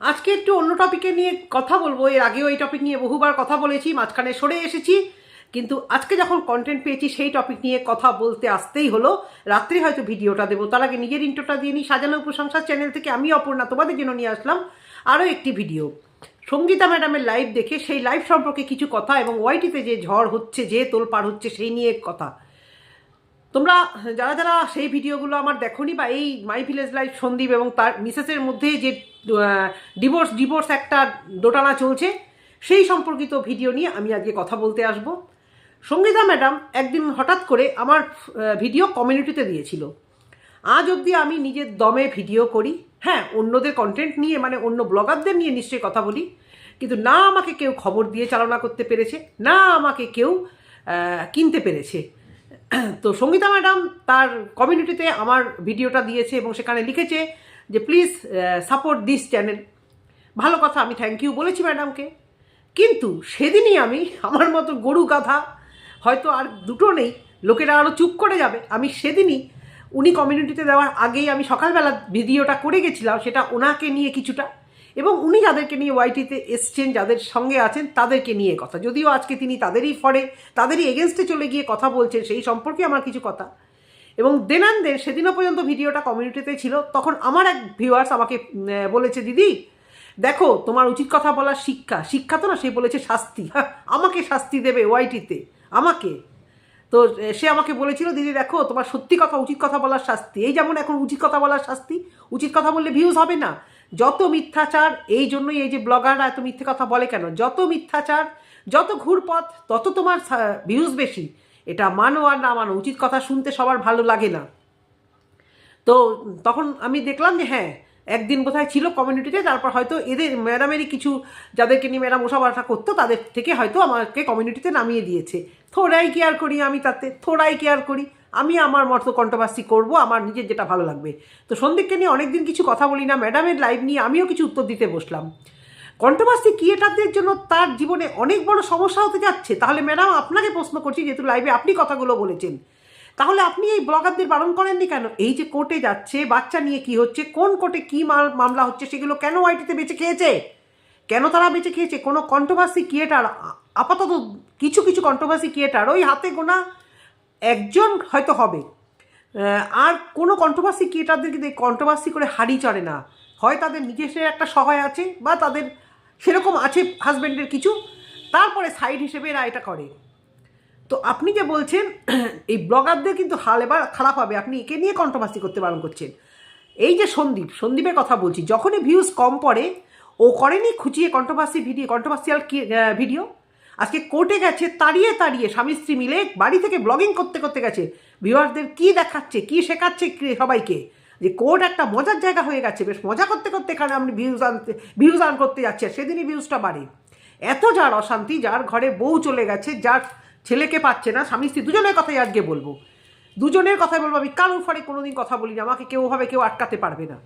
আজকে একটু অন্য টপিকে নিয়ে কথা বলব। এর আগেও এই টপিক নিয়ে বহুবার কথা বলেছি, মাঝখানে সরে এসেছি। কিন্তু আজকে যখন কন্টেন্ট পেয়েছি, সেই টপিক নিয়ে কথা বলতে আসতেই হলো। রাত্রে হয়তো ভিডিওটা দেবো, তার আগে নিজের ইন্টোটা দিয়ে নিই। সাজানো প্রশংসা চ্যানেল থেকে আমি অপর্ণা তোমাদের জন্য নিয়ে আসলাম আরও একটি ভিডিও সঙ্গীতা ম্যাডামের লাইভ দেখে সেই লাইভ সম্পর্কে কিছু কথা এবং ওয়াইটিতে যে ঝড় হচ্ছে, যে তোলপাড় হচ্ছে, সেই নিয়ে কথা। তোমরা, যারা যারা সেই ভিডিওগুলো আমার দেখোনি বা এই মাই ভিলেজ লাইফ সন্দীপ এবং তার মিসেসের মধ্যে যে ডিভোর্স ডিভোর্স একটা দোটানা চলছে, সেই সম্পর্কিত ভিডিও নিয়ে আমি আজকে কথা বলতে আসব। সঙ্গীতা ম্যাডাম একদিন হঠাৎ করে আমার ভিডিও কমিউনিটিতে দিয়েছিল। আজ অবধি আমি নিজের দমে ভিডিও করি। হ্যাঁ অন্যদের কন্টেন্ট নিয়ে মানে অন্য ব্লগারদের নিয়ে নিশ্চয়ই কথা বলি। কিন্তু না আমাকে কেউ খবর দিয়ে চালনা করতে পেরেছে, না আমাকে কেউ কিনতে পেরেছে। তো সঙ্গীতা ম্যাডাম তার কমিউনিটিতে আমার ভিডিওটা দিয়েছে এবং সেখানে লিখেছে যে, প্লিজ সাপোর্ট দিস চ্যানেল। ভালো কথা, আমি থ্যাংক ইউ বলেছি ম্যাডামকে। কিন্তু সেদিনই আমি আমার মতো গরু গাধা, হয়তো আর দুটো নেই, লোকেরা আরও চুপ করে যাবে। আমি সেদিনই উনি কমিউনিটিতে দেওয়ার আগেই আমি সকালবেলা ভিডিওটা করে গেছিলাম, সেটা ওনাকে নিয়ে কিছুটা এবং উনি যাদেরকে নিয়ে ওয়াইটিতে এসছেন, যাদের সঙ্গে আছেন, তাদেরকে নিয়ে কথা। যদিও আজকে তিনি তাদেরই ফরে, তাদেরই এগেনস্টে চলে গিয়ে কথা বলছেন, সেই সম্পর্কে আমার কিছু কথা। এবং দেনানদের সেদিনও পর্যন্ত ভিডিওটা কমিউনিটিতে ছিল, তখন আমার এক ভিউয়ার্স আমাকে বলেছে, দিদি, দেখো, তোমার উচিত কথা বলার শিক্ষা। শিক্ষা তো না, সে বলেছে শাস্তি। আমাকে শাস্তি দেবে ওয়াইটিতে আমাকে। তো সে আমাকে বলেছিল, দিদি, দেখো, তোমার সত্যি কথা, উচিত কথা বলার শাস্তি। এই যেমন এখন উচিত কথা বলার শাস্তি, উচিত কথা বললে ভিউজ হবে না। যত মিথ্যাচার, এই জন্যই এই যে ব্লগাররা এত মিথ্যে কথা বলে কেন? যত মিথ্যাচার, যত ঘুরপথ, তত তোমার ভিউজ বেশি। এটা মানো আর না মানো, উচিত কথা শুনতে সবার ভালো লাগে না। তো তখন আমি দেখলাম যে হ্যাঁ একদিন বোধহয় ছিল কমিউনিটিতে তারপর হয়তো এদের ম্যাডামেরই কিছু, যাদেরকে নিয়ে ম্যাডাম ওষাবাসা করতো, তাদের থেকে হয়তো আমাকে কমিউনিটিতে নামিয়ে দিয়েছে। থোড়াই কেয়ার করি আমি তাতে, থোড়াই কেয়ার করি। আমি আমার মতো কন্ট্রোভার্সি করব, আমার নিজের যেটা ভালো লাগবে। তো সন্দীপকে নিয়ে অনেকদিন কিছু কথা বলি না ম্যাডামের লাইভ নিয়ে আমিও কিছু উত্তর দিতে বসলাম। কন্ট্রোভার্সি ক্রিয়েটারদের জন্য তার জীবনে অনেক বড় সমস্যা হতে যাচ্ছে। তাহলে ম্যাডাম আপনাকে প্রশ্ন করছি, যেহেতু লাইভে আপনি কথাগুলো বলেছেন। তাহলে আপনি এই ব্লগারদের বারণ করেননি কেন? এই যে কোর্টে যাচ্ছে, বাচ্চা নিয়ে কি হচ্ছে, কোন কোর্টে কি মাল- মামলা হচ্ছে, সেগুলো কেন ওয়াইটিতে বেঁচে খেয়েছে? কেন তারা বেঁচে খেয়েছে? কোনো কন্ট্রোভার্সি ক্রিয়েটার আপাতত কিছু কিছু কন্ট্রোভার্সি ক্রিয়েটার ওই হাতে গোনা একজন হয়তো হবে। আর কোনো কন্ট্রোভার্সি ক্রিয়েটারদের কিন্তু কন্ট্রোভার্সি করে হাড়ি চড়ে না? হয় তাদের নিজস্ব একটা সহায় আছে বা তাদের সেরকম আছে হাজব্যান্ডের কিছু, তারপরে সাইড হিসেবে এরা এটা করে। তো আপনি যে বলছেন, এই ব্লগারদের কিন্তু হাল এবার খারাপ হবে। আপনি একে নিয়ে কন্ট্রোভার্সি করতে বারণ করছেন। এই যে সন্দীপ, সন্দীপের কথা বলছি, যখনই ভিউজ কম পড়ে, ও করেনি খুঁচিয়ে কন্ট্রোভার্সি ভিডিও কন্ট্রোভার্সিয়াল ভিডিও আজকে কোর্টে গেছে, তাড়িয়ে তাড়িয়ে স্বামী স্ত্রী মিলে বাড়ি থেকে ব্লগিং করতে করতে গেছে। ভিউয়ারদের কি দেখাচ্ছে, কি শেখাচ্ছে সবাইকে? যে কোর্ট একটা মজার জায়গা হয়ে গেছে, বেশ মজা করতে করতে এখানে আপনি ভিউজ আনতে ভিউজ আন করতে যাচ্ছে সেদিনই ভিউজটা বাড়ে। এত যার অশান্তি, যার ঘরে বউ চলে গেছে, যার ছেলেকে পাচ্ছে না, স্বামী স্ত্রী দুজনের কথাই আজকে বলব। দুজনের কথাই বলব, আমি কারোর ফলে কোনোদিন কথা বলি না আমাকে কেউ ভাবে কেউ আটকাতে পারবে না।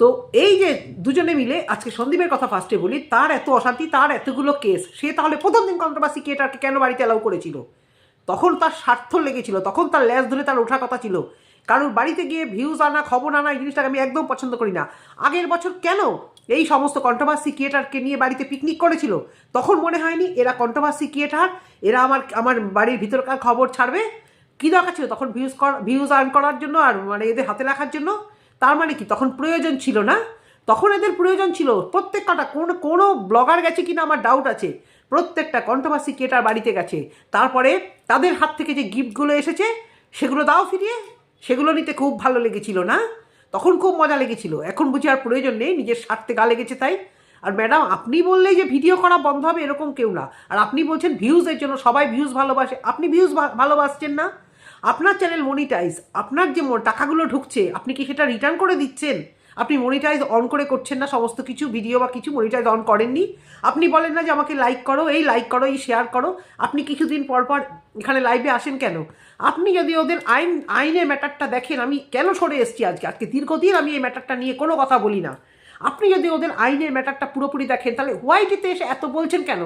তো এই যে দুজনে মিলে আজকে সন্দীপের কথা ফার্স্টে বলি, তার এত অশান্তি, তার এতগুলো কেস সে তাহলে প্রথম দিন কন্ট্রোভার্সি ক্রিয়েটারকে কেন বাড়িতে অ্যালাউ করেছিল? তখন তার স্বার্থ লেগেছিল, তখন তার ল্যাস ধরে তার ওঠা কথা ছিল। কারোর বাড়িতে গিয়ে ভিউজ আনা, খবর আনা, এই জিনিসটাকে আমি একদম পছন্দ করি না। আগের বছর কেন এই সমস্ত কন্ট্রোভার্সি ক্রিয়েটারকে নিয়ে বাড়িতে পিকনিক করেছিল? তখন মনে হয়নি এরা কন্ট্রোভার্সি ক্রিয়েটার এরা আমার আমার বাড়ির ভিতরকার খবর ছাড়বে। কী দরকার ছিল তখন ভিউজ কর ভিউজ আর্ন করার জন্য আর মানে এদের হাতে রাখার জন্য? তার মানে কি? তখন প্রয়োজন ছিল না? তখন এদের প্রয়োজন ছিল প্রত্যেক কটা কোন, কোনো ব্লগার গেছে কিনা আমার ডাউট আছে। প্রত্যেকটা কন্ট্রোভার্সি ক্রিয়েটার বাড়িতে গেছে। তারপরে তাদের হাত থেকে যে গিফটগুলো এসেছে, সেগুলো দাও ফিরিয়ে। সেগুলো নিতে খুব ভালো লেগেছিল না? তখন খুব মজা লেগেছিল। এখন বুঝি আর প্রয়োজন নেই, নিজের স্বার্থে গা লেগেছে তাই। আর ম্যাডাম আপনি বললেই যে ভিডিও করা বন্ধ হবে এরকম কেউ না। আর আপনি বলছেন ভিউজের জন্য সবাই ভিউজ ভালোবাসে। আপনি ভিউজ ভালোবাসছেন না? আপনার চ্যানেল মনিটাইজ আপনার যে টাকাগুলো ঢুকছে, আপনি কি সেটা রিটার্ন করে দিচ্ছেন? আপনি মনিটাইজ অন করে করছেন না, সমস্ত কিছু ভিডিও বা কিছু মনিটাইজ অন করেননি? আপনি বলেন না যে আমাকে লাইক করো, এই লাইক করো, এই শেয়ার করো, আপনি কিছুদিন পর পর এখানে লাইভে আসেন কেন? আপনি যদি ওদের আইন আইনের ম্যাটারটা দেখেন, আমি কেন সরে এসেছি আজকে? আজকে দীর্ঘদিন আমি এই ম্যাটারটা নিয়ে কোনো কথা বলি না। আপনি যদি ওদের আইনের ম্যাটারটা পুরোপুরি দেখেন, তাহলে হোয়াইটিতে এসে এত বলছেন কেন?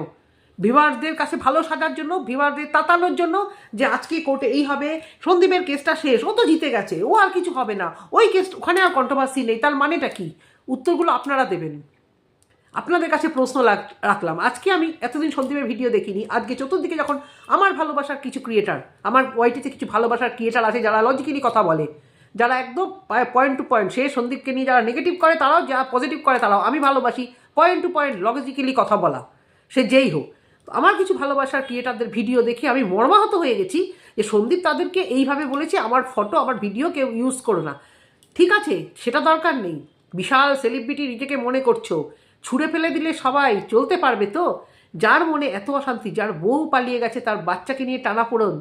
ভিভারদের কাছে ভালো সাজার জন্য, ভিভারদের তাতানোর জন্য যে আজকে কোর্টে এই হবে, সন্দীপের কেসটা শেষ, ও তো জিতে গেছে, ও আর কিছু হবে না। ওই কেস, ওখানে আর কন্ট্রোভার্সি নেই, তার মানেটা কি? উত্তরগুলো আপনারা দেবেন। আপনাদের কাছে প্রশ্ন রাখলাম। আজকে আমি এতদিন সন্দীপের ভিডিও দেখিনি, আজকে চতুর্দিকে যখন আমার ভালোবাসার কিছু ক্রিয়েটার আমার ওয়াইটিতে কিছু ভালোবাসার ক্রিয়েটার আছে, যারা লজিক্যালি কথা বলে, যারা একদম পয়েন্ট টু পয়েন্ট সে সন্দীপকে নিয়ে যারা নেগেটিভ করে, তারাও যা পজিটিভ করে, তারাও। আমি ভালোবাসি পয়েন্ট টু পয়েন্ট লজিক্যালি কথা বলা। সে যেই হোক আমার কিছু ভালোবাসার ক্রিয়েটারদের ভিডিও দেখে আমি মর্মাহত হয়ে গেছি যে সন্দীপ তাদেরকে এইভাবে বলেছে, আমার ফটো, আমার ভিডিও কেউ ইউজ করো না। ঠিক আছে, সেটা দরকার নেই। বিশাল সেলিব্রিটি নিজেকে মনে করছ। ছুঁড়ে ফেলে দিলে সবাই চলতে পারবে তো? যার মনে এত অশান্তি, যার বউ পালিয়ে গেছে তার বাচ্চাকে নিয়ে টানা পড়ন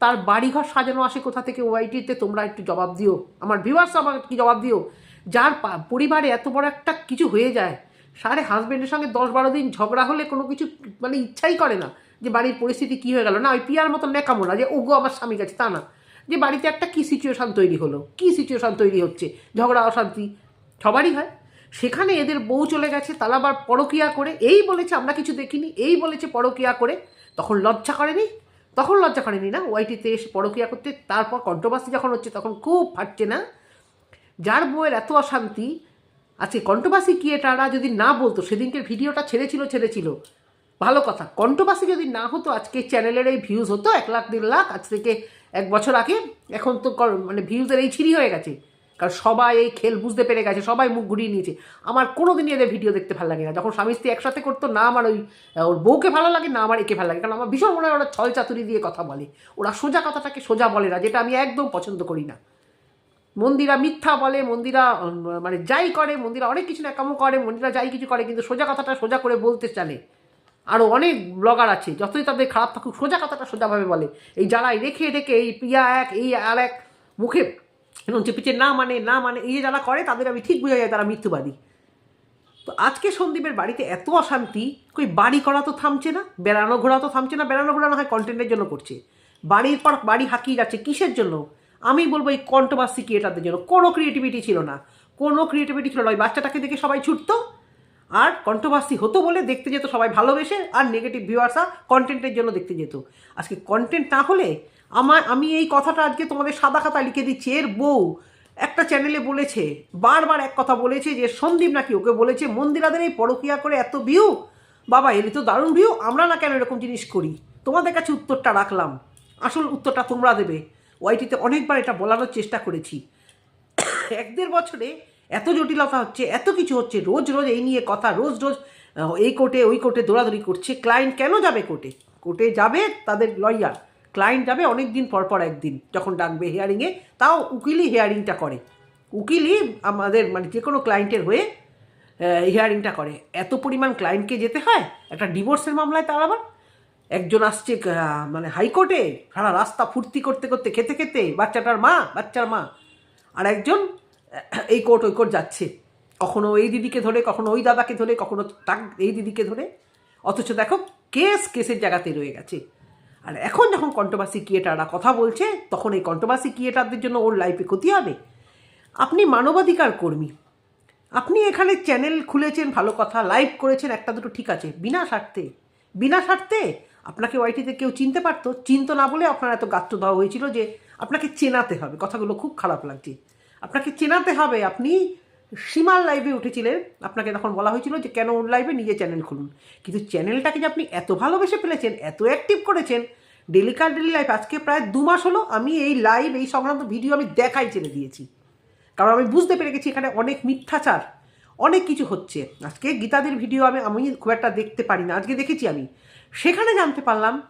তার বাড়িঘর সাজানো আসে কোথা থেকে ওয়াইটিতে তোমরা একটু জবাব দিও। আমার ভিউয়ার্স আমার কি জবাব দিও। যার পরিবারে এত বড় একটা কিছু হয়ে যায় সারে হাজব্যান্ডের সঙ্গে দশ বারো দিন ঝগড়া হলে কোনো কিছু মানে ইচ্ছাই করে না যে বাড়ির পরিস্থিতি কী হয়ে গেল। না, ওই পিয়ার মতো ন্যাকামো না যে, ওগো, আমার স্বামী গেছে তা না। যে, বাড়িতে একটা কী সিচুয়েশান তৈরি হলো? কী সিচুয়েশান তৈরি হচ্ছে? ঝগড়া, অশান্তি সবারই হয়। সেখানে এদের বউ চলে গেছে তারা আবার পরকিয়া করে। এই বলেছে, আমরা কিছু দেখিনি। এই বলেছে, পরকিয়া করে। তখন লজ্জা করেনি? তখন লজ্জা করেনি না? ওয়াইটিতে এসে পরকিয়া করতে, তারপর কন্ট্রোভার্সি যখন হচ্ছে, তখন খুব ফাটছে না? যার বউয়ের এত অশান্তি আজকে কন্ট্রোভার্সি ক্রিয়েটাররা যদি না বলতো? সেদিনকের ভিডিওটা ছেড়েছিল ছেড়েছিল। ভালো কথা। কন্ট্রোভার্সি যদি না হতো, আজকে চ্যানেলের এই ভিউজ হতো, এক লাখ, দেড় লাখ, আজ থেকে এক বছর আগে, এখন তো মানে ভিউজের এই ছিঁড়ি হয়ে গেছে। কারণ সবাই এই খেল বুঝতে পেরে গেছে, সবাই মুখ ঘুরিয়ে নিয়েছে। আমার কোনো দিনই এদের ভিডিও দেখতে ভালো লাগে না। যখন স্বামী স্ত্রী একসাথে করতো, না আমার ওই ওর বউকে ভালো লাগে, না আমার একে ভালো লাগে। কারণ আমার ভীষণ মনে হয় ওরা ছল চাতুরি দিয়ে কথা বলে। ওরা সোজা কথাটাকে সোজা বলে না, যেটা আমি একদম পছন্দ করি না। মন্দিরা মিথ্যা বলে, মন্দিরা মানে যাই করে, মন্দিরা অনেক কিছু ন্যাকামো করে, মন্দিরা যাই কিছু করে, কিন্তু সোজা কথাটা সোজা করে বলতে চালে। আরও অনেক ব্লগার আছে, যতই তাদের খারাপ থাকুক, সোজা কথাটা সোজাভাবে বলে। এই যারা রেখে রেখে, এই প্রিয়া এক, এই আর এক মুখে চেপেছে না মানে না মানে এই যারা করে, তাদের আমি ঠিক বোঝা যায় তারা মৃত্যুবাদী তো আজকে সন্দীপের বাড়িতে এত অশান্তি, কই বাড়ি করা তো থামছে না, বেড়ানো ঘোরা তো থামছে না, বেড়ানো ঘোরা না হয় কন্টেন্টের জন্য করছে। বাড়ির পর বাড়ি হাঁকিয়ে যাচ্ছে, কিসের জন্য? আমি বলব এই কন্ট্রোভার্সি ক্রিয়েটারদের জন্য। কোনো ক্রিয়েটিভিটি ছিল না। কোনো ক্রিয়েটিভিটি ছিল না। ওই বাচ্চাটাকে দেখে সবাই ছুটতো। আর কন্ট্রোভার্সি হতো বলে দেখতে যেত সবাই ভালোবেসে, আর নেগেটিভ ভিউয়ার্সরা কন্টেন্টের জন্য দেখতে যেত। আজকে কন্টেন্ট না হলে আমার, আমি এই কথাটা আজকে তোমাদের সাদা খাতা লিখে দিচ্ছি। এর বউ একটা চ্যানেলে বলেছে, বারবার এক কথা বলেছে যে, সন্দীপ নাকি ওকে বলেছে, মন্দিরাদের এই পরকিয়া করে এত ভিউ বাবা এলি তো দারুণ ভিউ আমরা না কেন এরকম জিনিস করি? তোমাদের কাছে উত্তরটা রাখলাম। আসল উত্তরটা তোমরা দেবে। ওয়াইটিতে অনেকবার এটা বলানোর চেষ্টা করেছি। এক দেড় বছরে এত জটিলতা হচ্ছে, এত কিছু হচ্ছে, রোজ রোজ এই নিয়ে কথা, রোজ রোজ এই কোর্টে, ওই কোর্টে দৌড়াদৌড়ি করছে, ক্লায়েন্ট কেন যাবে কোর্টে? কোর্টে যাবে তাদের লয়ার, ক্লায়েন্ট যাবে অনেক দিন পর পর একদিন, যখন ডাকবে হিয়ারিংয়ে তাও উকিলই হিয়ারিংটা করে। উকিলই আমাদের মানে যে কোনো ক্লায়েন্টের হয়ে হিয়ারিংটা করে। এত পরিমাণ ক্লায়েন্টকে যেতে হয়, একটা ডিভোর্সের মামলায় তার আবার একজন আসছে মানে হাইকোর্টে, সারা রাস্তা ফুর্তি করতে করতে, খেতে খেতে, বাচ্চাটার মা, বাচ্চার মা। আর একজন, এই কোর্ট, ওই কোর্ট যাচ্ছে। কখনো এই দিদিকে ধরে, কখনো ওই দাদাকে ধরে, কখনো তাক এই দিদিকে ধরে। অথচ দেখো, কেস কেসের জায়গাতে রয়ে গেছে। আর এখন যখন কন্ট্রোভার্সি ক্রিয়েটাররা কথা বলছে, তখন এই কন্ট্রোভার্সি ক্রিয়েটারদের জন্য ওর লাইফে ক্ষতি হবে। আপনি মানবাধিকার কর্মী। আপনি এখানে চ্যানেল খুলেছেন, ভালো কথা লাইভ করেছেন, একটা দুটো ঠিক আছে। বিনা স্বার্থে। বিনা স্বার্থে আপনাকে ওয়াইটিতে কেউ চিনতে পারতো, চিনতো না বলে আপনার এত গাত্র দেওয়া হয়েছিল যে আপনাকে চেনাতে হবে। কথাগুলো খুব খারাপ লাগছে। আপনাকে চেনাতে হবে, আপনি সীমার লাইভে উঠেছিলেন। আপনাকে তখন বলা হয়েছিল যে, কেন ওর লাইভে নিজে চ্যানেল খুলুন? কিন্তু চ্যানেলটাকে যে আপনি এত ভালোবেসে ফেলেছেন, এত অ্যাক্টিভ করেছেন ডেলি কার ডেলি লাইভ আজকে প্রায় দু মাস হলো আমি এই লাইভ এই সংক্রান্ত ভিডিও আমি দেখাই ছেড়ে দিয়েছি। কারণ আমি বুঝতে পেরে গেছি এখানে অনেক মিথ্যাচার, অনেক কিছু হচ্ছে। আজকে গীতাদের ভিডিও আমি আমি খুব একটা দেখতে পারি না। আজকে দেখেছি আমি। সেখানে জানতে পারলাম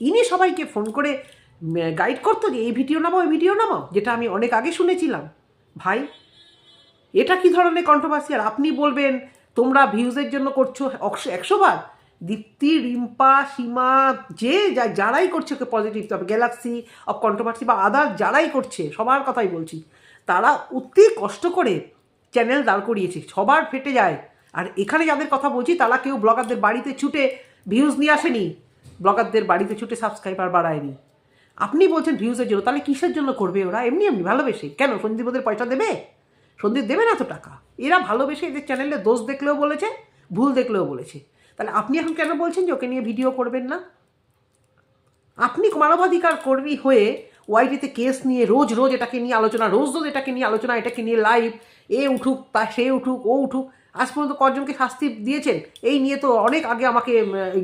ইনি সবাইকে ফোন করে গাইড করতো যে এই ভিডিও নামাও, এই ভিডিও নামাও, যেটা আমি অনেক আগে শুনেছিলাম। ভাই, এটা কি ধরনের কন্ট্রোভার্সি আর আপনি বলবেন, তোমরা ভিউজের জন্য করছ একশো একশো বার। দীপ্তি, রিম্পা, সীমা, যে যা- যারাই করছে ওকে পজিটিভ তবে গ্যালাক্সি অফ কন্ট্রোভার্সি বা আদার যারাই করছে, সবার কথাই বলছি, তারা অতি কষ্ট করে চ্যানেল দাঁড় করিয়েছে, সবার ফেটে যায়। আর এখানে যাদের কথা বলছি, তারা কেউ ব্লগারদের বাড়িতে ছুটে ভিউজ নিয়ে আসেনি। ব্লগারদের বাড়িতে ছুটে সাবস্ক্রাইবার বাড়ায়নি। আপনি বলছেন ভিউজের জন্য, তাহলে কিসের জন্য করবে ওরা? এমনি এমনি ভালোবেসে। কেন? সন্দীপ ওদের পয়সা দেবে? সন্দীপ দেবে না তো টাকা। এরা ভালোবেসে এদের চ্যানেলে দোষ দেখলেও বলেছে, ভুল দেখলেও বলেছে। তাহলে আপনি এখন কেন বলছেন যে ওকে নিয়ে ভিডিও করবেন না? আপনি মানবাধিকার কর্মী হয়ে ওয়াইটিতে কেস নিয়ে রোজ রোজ এটাকে নিয়ে আলোচনা, রোজ রোজ এটাকে নিয়ে আলোচনা, এটাকে নিয়ে লাইভ এ উঠুক, তা সে উঠুক, ও উঠুক আজ পর্যন্ত কজনকে শাস্তি দিয়েছেন? এই নিয়ে তো অনেক আগে আমাকে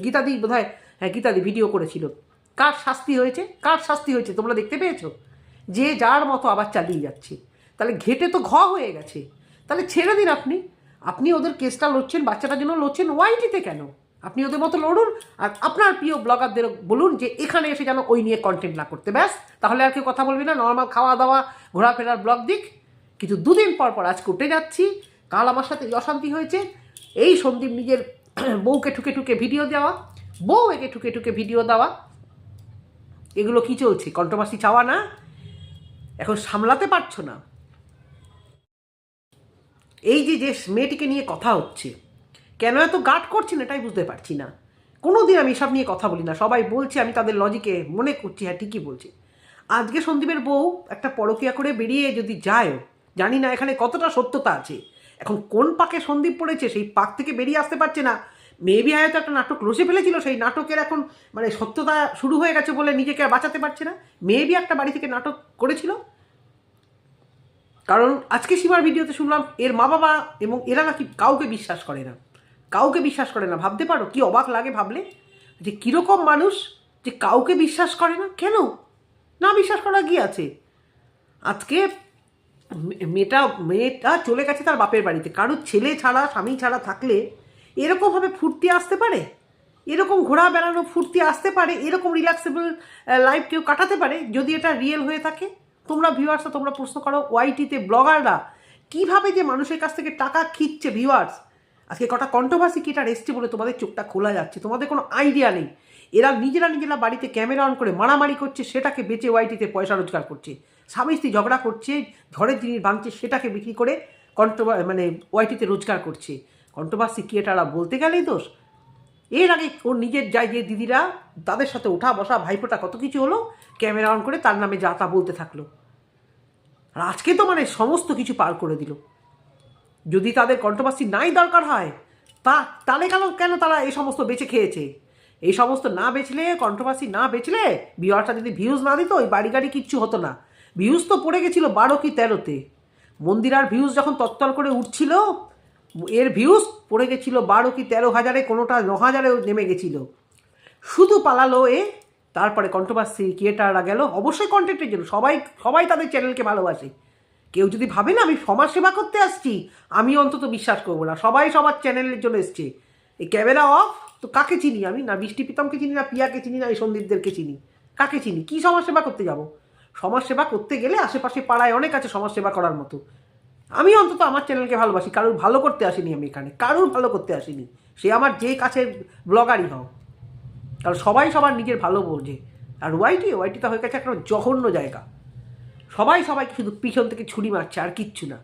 গীতাদি বোধ হয় হ্যাঁ গীতাদি ভিডিও করেছিল। কার শাস্তি হয়েছে? কার শাস্তি হয়েছে? তোমরা দেখতে পেয়েছ? যে যার মতো আবার চালিয়ে যাচ্ছে। তাহলে ঘেটে তো ঘ হয়ে গেছে। তাহলে ছেড়ে দিন আপনি। আপনি ওদের কেসটা লড়ছেন, বাচ্চাটার জন্য লড়ছেন ওয়াইটিতে কেন? আপনি ওদের মতো লড়ুন। আর আপনার প্রিয় ব্লগারদের বলুন যে এখানে এসে যেন ওই নিয়ে কন্টেন্ট না করতে। ব্যাস, তাহলে আর কেউ কথা বলবি না। নর্মাল খাওয়া দাওয়া ঘোরাফেরার ব্লগ দিক। কিন্তু দুদিন পর পর আজ কোর্টে যাচ্ছি। কাল আমার সাথে অশান্তি হয়েছে। এই সন্দীপ নিজের বউকে ঠুকে ঠুকে ভিডিও দেওয়া বউ একে ঠুকে ঠুকে ভিডিও দেওয়া। এগুলো কি চলছে? কন্ট্রোভার্সি চাওয়া না? এখন সামলাতে পারছ না? এই যে যে মেয়েটিকে নিয়ে কথা হচ্ছে, কেন এত গাট করছেন এটাই বুঝতে পারছি না। কোনো দিন আমি এসব নিয়ে কথা বলি না। সবাই বলছে, আমি তাদের লজিকে মনে করছি হ্যাঁ ঠিকই বলছি। আজকে সন্দীপের বউ একটা পরকিয়া করে বেরিয়ে যদি যায় জানি না এখানে কতটা সত্যতা আছে। এখন কোন পাকে সন্দীপ পড়েছে সেই পাক থেকে বেরিয়ে আসতে পারছে না। মেবি হয়তো একটা নাটক রসে ফেলেছিল, সেই নাটকের এখন মানে সত্যতা শুরু হয়ে গেছে বলে নিজেকে আর বাঁচাতে পারছে না। মেবি একটা বাড়ি থেকে নাটক করেছিল। কারণ আজকে সীমার ভিডিওতে শুনলাম এর মা বাবা এবং এরা নাকি কাউকে বিশ্বাস করে না। কাউকে বিশ্বাস করে না। ভাবতে পারো, কি অবাক লাগে ভাবলে যে কীরকম মানুষ যে কাউকে বিশ্বাস করে না। কেন? না বিশ্বাস করা কি আছে? আজকে মেয়েটা মেয়েটা চলে গেছে তার বাপের বাড়িতে। কারোর ছেলে ছাড়া, স্বামী ছাড়া থাকলে এরকমভাবে ফুর্তি আসতে পারে? এরকম ঘোরা বেড়ানো ফুর্তি আসতে পারে? এরকম রিল্যাক্সেবল লাইফ কেউ কাটাতে পারে? যদি এটা রিয়েল হয়ে থাকে? তোমরা ভিউয়ার্সরা তোমরা প্রশ্ন করো ওয়াইটিতে ব্লগাররা কীভাবে যে মানুষের কাছ থেকে টাকা খিচ্ছে ভিউয়ার্স আজকে কটা কন্ট্রোভার্সি কি এটা এসছে বলে তোমাদের চোখটা খোলা যাচ্ছে। তোমাদের কোনো আইডিয়া নেই। এরা নিজেরা নিজেরা বাড়িতে ক্যামেরা অন করে মারামারি করছে, সেটাকে বেচে ওয়াইটিতে পয়সা রোজগার করছে। স্বামী স্ত্রী ঝগড়া করছে, ঘরের জিনিস ভাঙছে, সেটাকে বিক্রি করে কন্ট্রোভা মানে ওয়াইটিতে রোজগার করছে। কন্ট্রোভার্সি কি এটা বলতে গেলেই দোষ। এর আগে ওর নিজের যায় যে দিদিরা, তাদের সাথে ওঠা বসা ভাইফোঁটা কত কিছু হলো, ক্যামেরা অন করে তার নামে যা তা বলতে থাকল। আর আজকে তো মানে সমস্ত কিছু পার করে দিল। যদি তাদের কন্ট্রোভার্সি নাই দরকার হয়, তা তাহলে কেন কেন তারা এই সমস্ত বেঁচে খেয়েছে? এই সমস্ত না বেচলে কন্ট্রোভার্সি না বেচলে ভিউয়ারটা যদি ভিউজ না দিত ওই বাড়ি গাড়ি কিচ্ছু হতো না। ভিউজ তো পড়ে গেছিল বারো কি তেরোতে। মন্দিরার ভিউজ যখন তত্তল করে উঠছিল, এর ভিউজ পড়ে গেছিল বারো কি তেরো হাজারে, কোনোটা ন হাজারেও নেমে গেছিল। শুধু পালালো এ, তারপরে কন্ট্রোভার্সি ক্রিয়েটাররা গেল, অবশ্যই কন্টেন্টের জন্য, সবাই সবাই তাদের চ্যানেলকে ভালোবাসে। কেউ যদি ভাবে না, আমি সমাজ সেবা করতে আসছি, আমি অন্তত বিশ্বাস করব না, সবাই সবার চ্যানেলের জন্য এসছে। এই ক্যামেরা অফ তো কাকে চিনি আমি? না বৃষ্টি প্রীতমকে চিনি, না পিয়াকে চিনি, না এই সন্দীপদেরকে চিনি। কাকে চিনি? কী সমাজ সেবা করতে যাব? সমাজ সেবা করতে গেলে আশেপাশে পাড়ায় অনেক আছে সমাজ সেবা করার মতো। আমি অন্তত আমার চ্যানেলকে ভালোবাসি, কারোর ভালো করতে আসিনি আমি এখানে, কারোর ভালো করতে আসিনি। সে আমার যে কাছের ব্লগারই হও কারণ সবাই সবার নিজের ভালো বোঝে। আর ওয়াইটি ওয়াইটি ওয়াইটিটা হয়ে গেছে একটা জঘন্য জায়গা। সবাই সবাইকে শুধু পিছন থেকে ছুরি মারছে, আর কিচ্ছু না।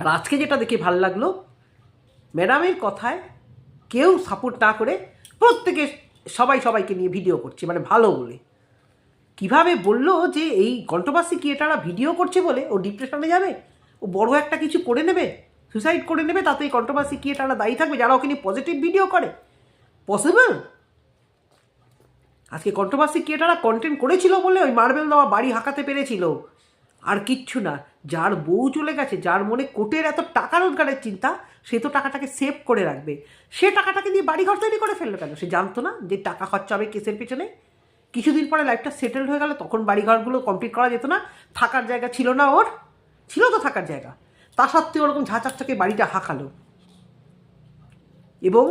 আর আজকে যেটা দেখে ভালো লাগল, ম্যাডামের কথায় কেউ সাপোর্ট না করে প্রত্যেকে সবাই সবাইকে নিয়ে ভিডিও করছে মানে ভালো বলে। কীভাবে বলল যে এই কন্ট্রোভার্সি ক্রিয়েটাররা ভিডিও করছে বলে, ও ডিপ্রেশনে যাবে? ও বড় একটা কিছু করে নেবে? সুইসাইড করে নেবে? তাতে এই কন্ট্রোভার্সি ক্রিয়েটাররা দায়ী থাকবে? যারা ওকে নিয়ে পজিটিভ ভিডিও করে। পসিবল আজকে কন্ট্রোভার্সি ক্রিয়েটাররা কন্টেন্ট করেছিল বলে ওই মার্বেল দেওয়া বাড়ি হাঁকাতে পেরেছিল। আর কিচ্ছু না, যার বউ চলে গেছে, যার মনে কোটের এত টাকা রোজগারের চিন্তা, সে তো টাকাটাকে সেভ করে রাখবে। সে টাকাটাকে দিয়ে বাড়ি ঘর তৈরি করে ফেলল কেন? সে জানতো না যে টাকা খরচা হবে কেসের পেছনে? কিছুদিন পরে লাইফটা সেটেল হয়ে গেল, তখন বাড়িঘরগুলো কমপ্লিট করা যেত না, থাকার জায়গা ছিল না ওর, ছিল তো থাকার জায়গা। তা সত্ত্বেও ওরকম ঝাঁচাকটাকে বাড়িটা হাঁকালো। এবং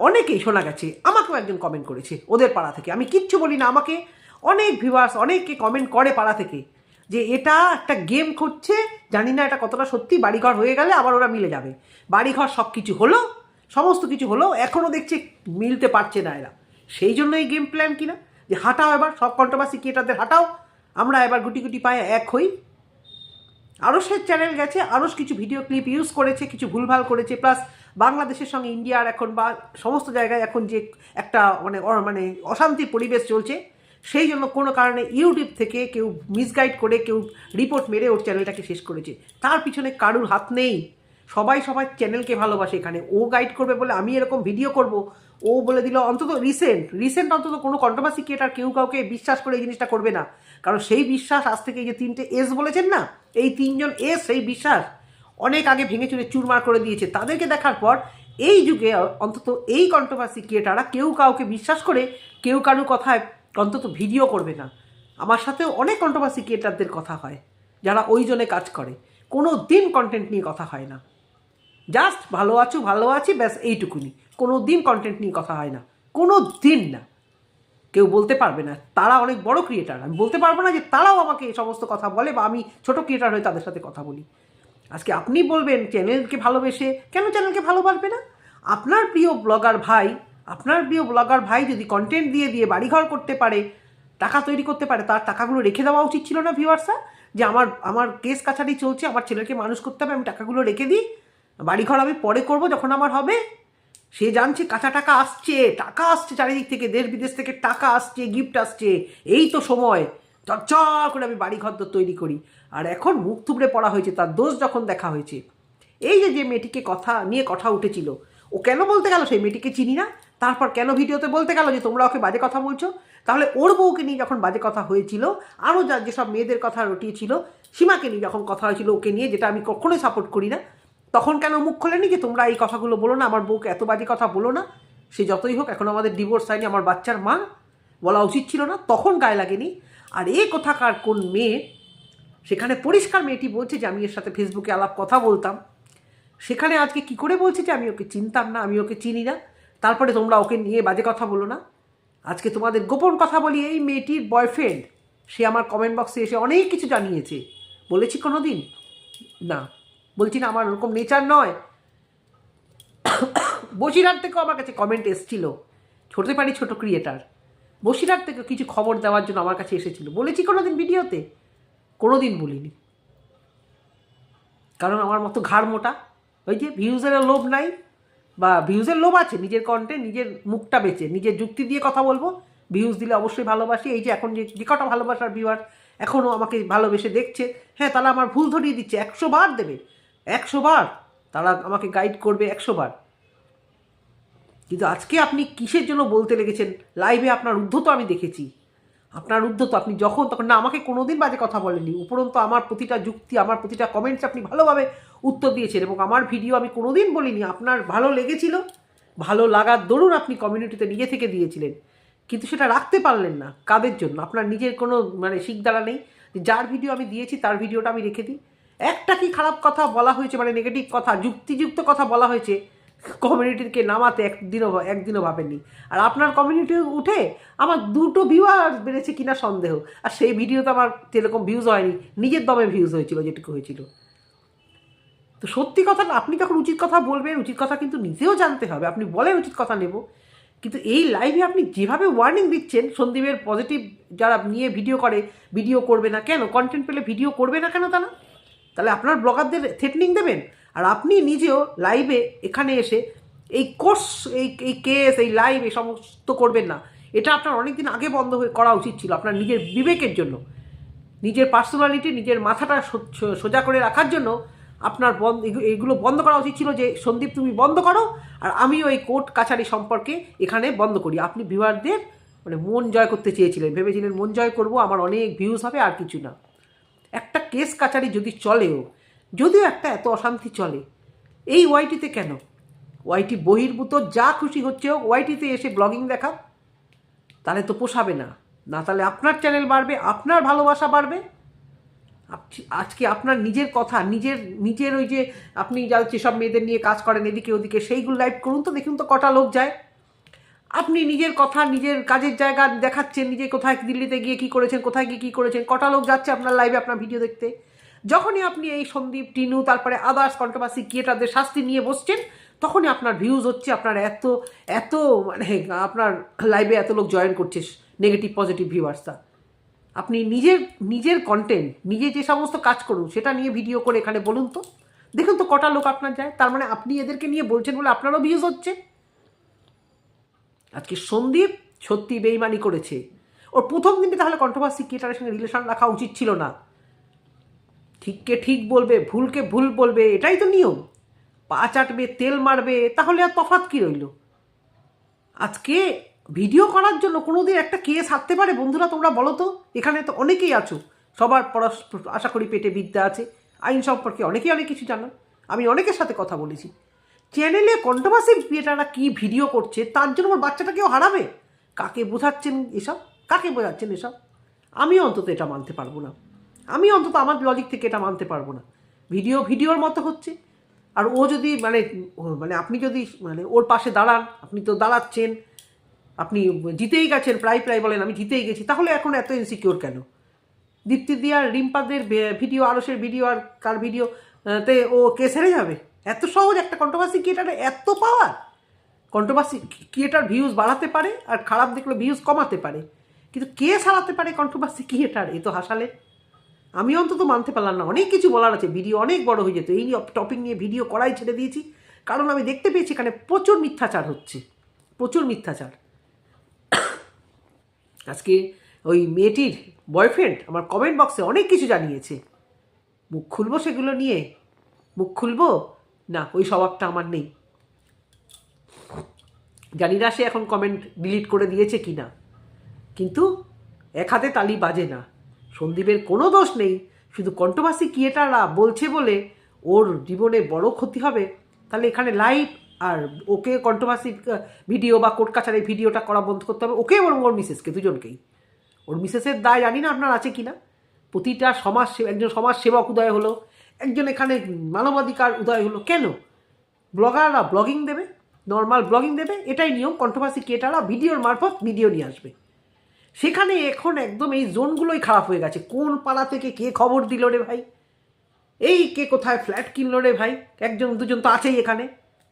অনেকেই শোনা গেছে, আমাকেও একজন কমেন্ট করেছে, ওদের পাড়া থেকে। আমি কিচ্ছু বলি না আমাকে, অনেক ভিউয়ার্স অনেকে কমেন্ট করে পাড়া থেকে। যে এটা একটা গেম করছে, জানি না এটা কতটা সত্যি, বাড়িঘর হয়ে গেলে আবার ওরা মিলে যাবে। বাড়িঘর সব কিছু হলো, সমস্ত কিছু হলো এখনও দেখছি মিলতে পারছে না এরা। সেই জন্য এই গেম প্ল্যান কিনা? যে হাঁটাও এবার, সব কন্ট্রোভার্সি ক্রিয়েটারদের হাঁটাও। আমরা এবার গুটি গুটি পায়ে এক হই। আরসের চ্যানেল গেছে আরস কিছু ভিডিও ক্লিপ ইউজ করেছে, কিছু ভুলভাল করেছে প্লাস বাংলাদেশের সঙ্গে ইন্ডিয়ার এখন বা সমস্ত জায়গায় এখন যে একটা মানে মানে অশান্তির পরিবেশ চলছে সেই জন্য কোনো কারণে ইউটিউব থেকে কেউ মিসগাইড করে কেউ রিপোর্ট মেরে ওর চ্যানেলটাকে শেষ করেছে। তার পিছনে কারুর হাত নেই। সবাই সবার চ্যানেলকে ভালোবাসে এখানে। ও গাইড করবে বলে আমি এরকম ভিডিও করব। ও বলে দিল, অন্তত রিসেন্ট রিসেন্ট অন্তত কোনো কন্ট্রোভার্সি ক্রিয়েটার কেউ কাউকে বিশ্বাস করে এই জিনিসটা করবে না। কারণ সেই বিশ্বাস আজ থেকে এই যে তিনটে এস বলেছেন না, এই তিনজন এস সেই বিশ্বাস অনেক আগে ভেঙে চুরে চুরমার করে দিয়েছে। তাদেরকে দেখার পর এই যুগে অন্তত এই কন্ট্রোভার্সি ক্রিয়েটাররা কেউ কাউকে বিশ্বাস করে, কেউ কারু কথায় অন্তত ভিডিও করবে না। আমার সাথেও অনেক কন্ট্রোভার্সি ক্রিয়েটারদের কথা হয়, যারা ওই জনে কাজ করে। কোনো দিন কন্টেন্ট নিয়ে কথা হয় না। জাস্ট ভালো আছো, ভালো আছি, ব্যাস এইটুকুনি। কোনো দিন কন্টেন্ট নিয়ে কথা হয় না। কোনো দিন না। কেউ বলতে পারবে না, তারা অনেক বড় ক্রিয়েটার আমি বলতে পারব না যে তারাও আমাকে এই সমস্ত কথা বলে বা আমি ছোট ক্রিয়েটার হয়ে তাদের সাথে কথা বলি। আজকে আপনি বলবেন চ্যানেলকে ভালোবেসে, কেন চ্যানেলকে ভালোবাসবে না? আপনার প্রিয় ব্লগার ভাই আপনার প্রিয় ব্লগার ভাই যদি কন্টেন্ট দিয়ে দিয়ে বাড়িঘর করতে পারে, টাকা তৈরি করতে পারে, তার টাকাগুলো রেখে দেওয়া উচিত ছিল না ভিউয়ার্সরা যে আমার আমার কেস কাছারি চলছে, আমার ছেলেকে মানুষ করতে হবে, আমি টাকাগুলো রেখে দিই, বাড়িঘর আমি পরে করব যখন আমার হবে? সে জানছে কাঁচা টাকা আসছে টাকা আসছে চারিদিক থেকে, দেশ বিদেশ থেকে টাকা আসছে গিফট আসছে, এই তো সময়। চরচর করে আমি বাড়ি ঘর তৈরি করি। আর এখন মুখ থুবড়ে পড়া হয়েছে, তার দোষ যখন দেখা হয়েছে। এই যে যে মেয়েটিকে কথা, নিয়ে কথা উঠেছিল, ও কেন বলতে গেল সেই মেয়েটিকে চিনি না? তারপর কেন ভিডিওতে বলতে গেল যে তোমরা ওকে বাজে কথা বলছো? তাহলে ওর বউকে নিয়ে যখন বাজে কথা হয়েছিল, আরও যা যেসব মেয়েদের কথা রটিয়েছিল, সীমাকে নিয়ে যখন কথা হয়েছিল ওকে নিয়ে, যেটা আমি কখনোই সাপোর্ট করি না, তখন কেন মুখ খোলেনি যে তোমরা এই কথাগুলো বলো না, আমার বউকে এত বাজে কথা বলো না? সে যতই হোক, এখন আমাদের ডিভোর্স হয়নি, আমার বাচ্চার মা, বলা উচিত ছিল না, তখন গায়ে লাগেনি। আর এ কোথাকার কোন মেয়ে? সেখানে পরিষ্কার মেয়েটি বলছে যে আমি এর সাথে ফেসবুকে আলাপ কথা বলতাম। সেখানে আজকে কি করে বলছে যে আমি ওকে চিনতাম না, আমি ওকে চিনি না। তারপরে তোমরা ওকে নিয়ে বাজে কথা বলো না। আজকে তোমাদের গোপন কথা বলি এই মেয়েটির বয়ফ্রেন্ড সে আমার কমেন্ট বক্সে এসে অনেক কিছু জানিয়েছে। বলেছি কোনো দিন না। বলছি না, আমার ওরকম নেচার নয়। বসিরহাট থেকেও আমার কাছে কমেন্ট এসছিল। ছোটতে পারি ছোট ক্রিয়েটার বসিরহাট থেকে কিছু খবর দেওয়ার জন্য আমার কাছে এসেছিল। বলেছি কোনো দিন ভিডিওতে? কোনো দিন বলিনি। কারণ আমার মতো ঘাড় মোটা। ওই যে ভিউজের লোভ নাই। বা ভিউজের লোভ আছে, নিজের কন্টেন্ট নিজের মুখটা বেচে, নিজের যুক্তি দিয়ে কথা বলব। ভিউজ দিলে অবশ্যই ভালোবাসি। এই যে এখন যে যে কটা ভালোবাসার ভিউয়ার এখনও আমাকে ভালোবেসে দেখছে হ্যাঁ তারা আমার ভুল ধরিয়ে দিচ্ছে, একশো বার দেবে, একশো বার তারা আমাকে গাইড করবে একশো বার। কিন্তু আজকে আপনি কিসের জন্য বলতে লেগেছেন? লাইভে আপনার উদ্ধত আমি দেখেছি। আপনার উদ্ধত আপনি যখন তখন, না, আমাকে কোনোদিন বাজে কথা বলেননি। উপরন্ত আমার প্রতিটা যুক্তি, আমার প্রতিটা কমেন্টস আপনি ভালোভাবে উত্তর দিয়েছেন এবং আমার ভিডিও আমি কোনোদিন বলিনি। আপনার ভালো লেগেছিল, ভালো লাগার দরুন আপনি কমিউনিটিতে নিজে থেকে দিয়েছিলেন। কিন্তু সেটা রাখতে পারলেন না। কাদের জন্য? আপনার নিজের কোনো মানে শিকদারা নেই। যার ভিডিও আমি দিয়েছি, তার ভিডিওটা আমি রেখে দিই। একটা কি খারাপ কথা বলা হয়েছে মানে নেগেটিভ কথা, যুক্তিযুক্ত কথা বলা হয়েছে কমিউনিটিকে নামাতে একদিনও একদিনও ভাবেননি। আর আপনার কমিউনিটি উঠে আমার দুটো ভিউয়ার বেড়েছে কিনা সন্দেহ। আর সেই ভিডিওতে আমার সেরকম ভিউজ হয়নি, নিজের দমে ভিউজ হয়েছিল, যেটুকু হয়েছিল। তো সত্যি কথা আপনি যখন উচিত কথা বলবেন, উচিত কথা কিন্তু নিজেও জানতে হবে, আপনি বলেন উচিত কথা নেব। কিন্তু এই লাইভে আপনি যেভাবে ওয়ার্নিং দিচ্ছেন, সন্দীপের পজিটিভ যারা নিয়ে ভিডিও করে ভিডিও করবে না কেন? কন্টেন্ট পেলে ভিডিও করবে না কেন তারা? তাহলে আপনার ব্লগারদের থ্রেটনিং দেবেন? আর আপনি নিজেও লাইভে এখানে এসে এই কোর্স এই এই কেস এই লাইভ এই সমস্ত করবেন না। এটা আপনার অনেকদিন আগে বন্ধ হয়ে করা উচিত ছিল আপনার নিজের বিবেকের জন্য। নিজের পার্সোনালিটি নিজের মাথাটা সোজা করে রাখার জন্য আপনার বন্ধ এগুলো বন্ধ করা উচিত ছিল যে, সন্দীপ, তুমি বন্ধ করো আর আমিও এই কোর্ট কাছারি সম্পর্কে এখানে বন্ধ করি। আপনি ভিউয়ারদের মানে মন জয় করতে চেয়েছিলেন। ভেবেছিলেন, মন জয় করব, আমার অনেক ভিউজ হবে, আর কিছু না। একটা কেস কাছারি যদি চলেও যদিও একটা এত অশান্তি চলে, এই ওয়াইটিতে কেন? ওয়াইটি বহির্ভূত, যা খুশি হচ্ছে হোক, ওয়াইটিতে এসে ব্লগিং দেখা তাহলে তো পোষাবে না। না তাহলে আপনার চ্যানেল বাড়বে, আপনার ভালোবাসা বাড়বে। আজকে আপনার নিজের কথা, নিজের নিজের ওই যে আপনি যা সব মেয়েদের নিয়ে কাজ করেন এদিকে ওদিকে, সেইগুলো লাইভ করুন তো, দেখুন তো কটা লোক যায়। আপনি নিজের কথা, নিজের কাজের জায়গা দেখাচ্ছেন, নিজে কোথায় দিল্লিতে গিয়ে কি করেছেন, কোথায় গিয়ে কি করেছেন, কটা লোক যাচ্ছে আপনার লাইভে আপনার ভিডিও দেখতে। যখনই আপনি এই সন্দীপ, টিনু, তারপরে আদার্স কন্ট্রোভার্সি ক্রিয়েটারদের শাস্তি নিয়ে বসছেন, তখনই আপনার ভিউজ হচ্ছে, আপনার এত এত মানে আপনার লাইভে এত লোক জয়েন করছে নেগেটিভ পজিটিভ ভিউয়ার্সটা আপনি নিজের নিজের কন্টেন্ট নিজে যে সমস্ত কাজ করুন, সেটা নিয়ে ভিডিও করে এখানে বলুন তো। দেখুন তো কটা লোক আপনার যায়, তার মানে আপনি এদেরকে নিয়ে বলছেন বলে আপনারও ভিউজ হচ্ছে। আজকে সন্দীপ সত্যি বেইমানি করেছে। ওর প্রথম দিনকে তাহলে কন্ট্রোভার্সি ক্রিয়েটারের সঙ্গে রিলেশন রাখা উচিত ছিল না। ঠিককে ঠিক বলবে, ভুলকে ভুল বলবে, এটাই তো নিয়ম। পা চাটবে, তেল মারবে, তাহলে আর তফাৎ কী রইল? আজকে ভিডিও করার জন্য কোনোদিন একটা কেস হারতে পারে? বন্ধুরা, তোমরা বলো তো, এখানে তো অনেকেই আছো। সবার পড়াশ আশা করি পেটে বিদ্যা আছে। আইন সম্পর্কে অনেকেই অনেক কিছু জানো। আমি অনেকের সাথে কথা বলেছি। চ্যানেলে কন্ট্রোভার্সি ক্রিয়েটাররা কী ভিডিও করছে, তার জন্য আমার বাচ্চাটাকেও হারাবে? কাকে বোঝাচ্ছেন এসব? কাকে বোঝাচ্ছেন এসব? আমি অন্তত এটা মানতে পারব না। আমি অন্তত আমার লজিক থেকে এটা মানতে পারব না। ভিডিও ভিডিওর মতো হচ্ছে। আর ও যদি মানে মানে আপনি যদি মানে ওর পাশে দাঁড়ান, আপনি তো দাঁড়াচ্ছেন, আপনি জিতেই গেছেন, প্রায় প্রায় বলেন, আমি জিতেই গেছি, তাহলে এখন এত ইনসিকিওর কেন? দীপ্তি দিয়ার রিম্পাদের ভিডিও আরসের ভিডিও আর কার ভিডিও তে ও কেস হেরে যাবে? এত সহজ একটা কন্ট্রোভার্সি ক্রিয়েটারে এত পাওয়ার কন্ট্রোভার্সি ক্রিয়েটার ভিউজ বাড়াতে পারে আর খারাপ দেখলে ভিউজ কমাতে পারে। কিন্তু কে সারাতে পারে কন্ট্রোভার্সি ক্রিয়েটার এ তো হাসালে। আমি অন্তত মানতে পারলাম না। অনেক কিছু বলার আছে। ভিডিও অনেক বড় হয়ে যেত। এই টপিক নিয়ে ভিডিও করাই ছেড়ে দিয়েছি। কারণ আমি দেখতে পেয়েছি এখানে প্রচুর মিথ্যাচার হচ্ছে। প্রচুর মিথ্যাচার। আজকে ওই মেয়েটির বয়ফ্রেন্ড আমার কমেন্ট বক্সে অনেক কিছু জানিয়েছে। মুখ খুলবো সেগুলো নিয়ে? মুখ খুলবো? না, ওই স্বভাবটা আমার নেই। জানি না সে এখন কমেন্ট ডিলিট করে দিয়েছে কি না কিন্তু এক হাতে তালি বাজে না। সন্দীপের কোনো দোষ নেই। শুধু কন্ট্রোভার্সি ক্রিয়েটাররা বলছে বলে ওর জীবনে বড় ক্ষতি হবে। তাহলে এখানে লাইভ আর ওকে কন্ট্রোভার্সি ভিডিও বা কোর্ট কাছারি ভিডিওটা করা বন্ধ করতে হবে। ওকে এবং ওর মিসেসকে দুজনকেই। ওর মিসেসের দায় জানি না আপনার আছে কি না প্রতিটা সমাজ একজন সমাজ সেবক উদয় হলো। একজন এখানে মানবাধিকার উদয় হলো। কেন? ব্লগাররা ব্লগিং দেবে। নর্মাল ব্লগিং দেবে। এটাই নিয়ম। কন্ট্রোভার্সি ক্রিয়েটাররা ভিডিওর মারফত ভিডিও নিয়ে আসবে। সেখানে এখন একদম এই জোনগুলোই খারাপ হয়ে গেছে। কোন পাড়া থেকে কে খবর দিল রে ভাই? এই কে কোথায় ফ্ল্যাট কিনলো রে ভাই? একজন দুজন তো আছেই এখানে।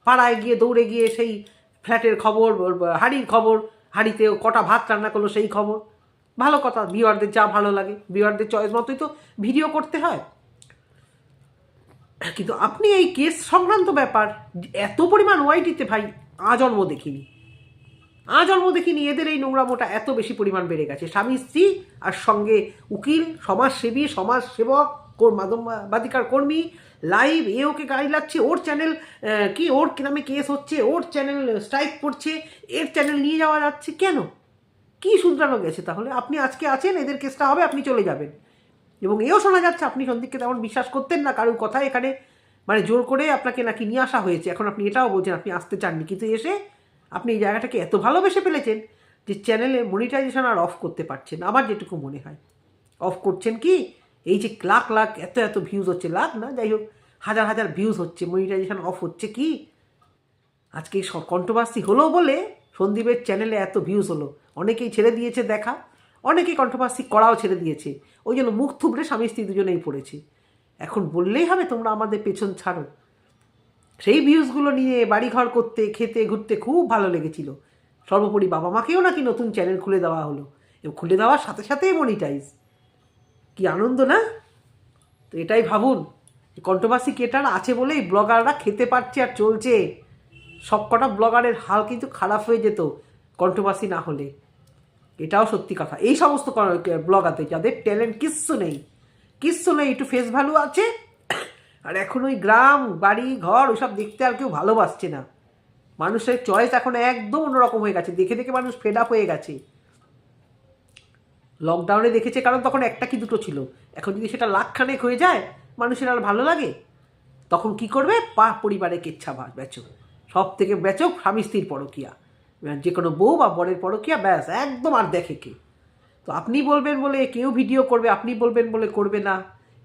পাড়ায় গিয়ে দৌড়ে গিয়ে সেই ফ্ল্যাটের খবর, হাড়ির খবর হাড়িতে কটা ভাত রান্না করল সেই খবর। ভালো কথা, ভিউয়ারদের যা ভালো লাগে, ভিউয়ারদের চয়েস মতোই তো ভিডিও করতে হয়। কিন্তু আপনি এই কেস সংক্রান্ত ব্যাপার, এত পরিমাণ ওয়াইটিতে ভাই আজন্ম দেখিনি। আজন্ম দেখিনি এদের এই নোংরামোটা এত বেশি পরিমাণ বেড়ে গেছে। স্বামী, স্ত্রী আর সঙ্গে উকিল, সমাজসেবী, সমাজসেবক, কোর মাদমবাদিকার কর্মী, লাইভ, এ ওকে গাড়ি লাগছে, ওর চ্যানেল কি ওর নামে কেস হচ্ছে, ওর চ্যানেল স্ট্রাইক পড়ছে এর চ্যানেল নিয়ে যাওয়া যাচ্ছে, কেন? কি শুধরানো গেছে তাহলে? আপনি আজকে আছেন, এদের কেসটা হবে, আপনি চলে যাবেন। এবং এও শোনা যাচ্ছে, আপনি সন্দীপকে তেমন বিশ্বাস করতেন না, কারোর কথা এখানে মানে জোর করে আপনাকে নাকি নিয়ে আসা হয়েছে। এখন আপনি এটাও বলছেন, আপনি আসতে চাননি। কিন্তু এসে আপনি এই জায়গাটাকে এত ভালোবেসে ফেলেছেন যে চ্যানেলে মনিটাইজেশন আর অফ করতে পারছেন আমার যেটুকু মনে হয়। অফ করছেন কি? এই যে লাখ লাখ, এত এত ভিউজ হচ্ছে। লাখ না, যাই হোক, হাজার হাজার ভিউজ হচ্ছে। মনিটাইজেশন অফ হচ্ছে কি? আজকে কন্ট্রোভার্সি হলো বলে সন্দীপের চ্যানেলে এত ভিউজ হলো। অনেকেই ছেড়ে দিয়েছে দেখা। অনেকেই কন্ট্রোভার্সি করাও ছেড়ে দিয়েছে। ওই জন্য মুখ থুবড়ে স্বামী স্ত্রী দুজনেই পড়েছে। এখন বললেই হবে তোমরা আমাদের পেছন ছাড়ো। সেই ভিউজগুলো নিয়ে বাড়িঘর করতে, খেতে, ঘুরতে খুব ভালো লেগেছিল। সর্বোপরি বাবা মাকেও নাকি নতুন চ্যানেল খুলে দেওয়া হলো। এবং খুলে দেওয়ার সাথে সাথেই মনিটাইজ কি আনন্দ না? তো এটাই ভাবুন কন্ট্রোভার্সি কেটার আছে বলেই ব্লগাররা খেতে পারছে আর চলছে। সবকটা ব্লগারের হাল কিন্তু খারাপ হয়ে যেত কন্ট্রোভার্সি না হলে। এটাও সত্যি কথা। এই সমস্ত ব্লগারদের যাদের ট্যালেন্ট কিচ্ছু নেই কিচ্ছু নেই, একটু ফেস ভ্যালু আছে আর এখন ওই গ্রাম, বাড়ি, ঘর, ওইসব দেখতে আর কেউ ভালোবাসছে না। মানুষের চয়েস এখন একদম অন্যরকম হয়ে গেছে। দেখে দেখে মানুষ ফেড আপ হয়ে গেছে। লকডাউনে দেখেছে কারণ তখন একটা কি দুটো ছিল। এখন যদি সেটা লাখখানেক হয়ে যায়, মানুষের আর ভালো লাগে? তখন কি করবে? পা পরিবারে কেচ্ছা বেচো। সব থেকে বেচো স্বামী স্ত্রীর পরকিয়া। যে কোনো বউ বা বরের পরকিয়া, ব্যাস, একদম আর দেখে কে। তো আপনি বলবেন বলে কেউ ভিডিও করবে, আপনি বলবেন বলে করবে না।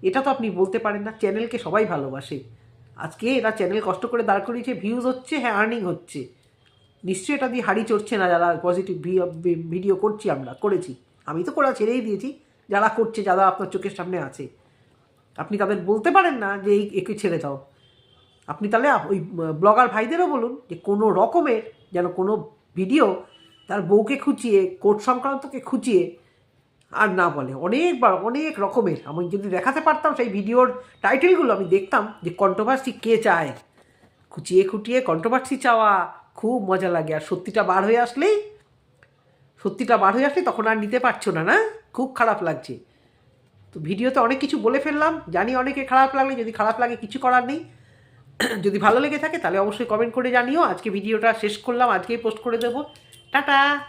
এটা তো আপনি বলতে পারেন না চ্যানেলকে সবাই ভালোবাসে। আজকে এরা চ্যানেল কষ্ট করে দাঁড় করিয়েছে ভিউজ হচ্ছে হ্যাঁ আর্নিং হচ্ছে। নিশ্চয়ই এটা দিয়ে হাড়ি চড়ছে না যারা পজিটিভ ভিডিও করছি আমরা, করেছি। আমি তো করা ছেড়েই দিয়েছি, যারা করছে, যারা আপনার চোখের সামনে আছে। আপনি তাদের বলতে পারেন না যে এই একে ছেড়ে দাও। আপনি তাহলে ওই ব্লগার ভাইদেরও বলুন যে কোনো রকমের যেন কোনো ভিডিও তার বউকে খুঁচিয়ে, কোর্ট সংক্রান্তকে খুঁচিয়ে আর না বলে। অনেকবার অনেক রকমের। আমি যদি দেখাতে পারতাম সেই ভিডিওর টাইটেলগুলো, আমি দেখতাম যে কন্ট্রোভার্সি কে চায়। খুঁচিয়ে খুঁটিয়ে কন্ট্রোভার্সি চাওয়া, খুব মজা লাগে। আর সত্যিটা বার হয়ে আসলেই, সত্যিটা বার হয়ে আসলে তখন আর নিতে পারছ না না? খুব খারাপ লাগছে। তো ভিডিওতে অনেক কিছু বলে ফেললাম। জানি অনেকে খারাপ লাগলে, যদি খারাপ লাগে কিছু করার নেই। যদি ভালো লেগে থাকে, তাহলে অবশ্যই কমেন্ট করে জানিও। আজকে ভিডিওটা শেষ করলাম, আজকেই পোস্ট করে দেবো। টাটা!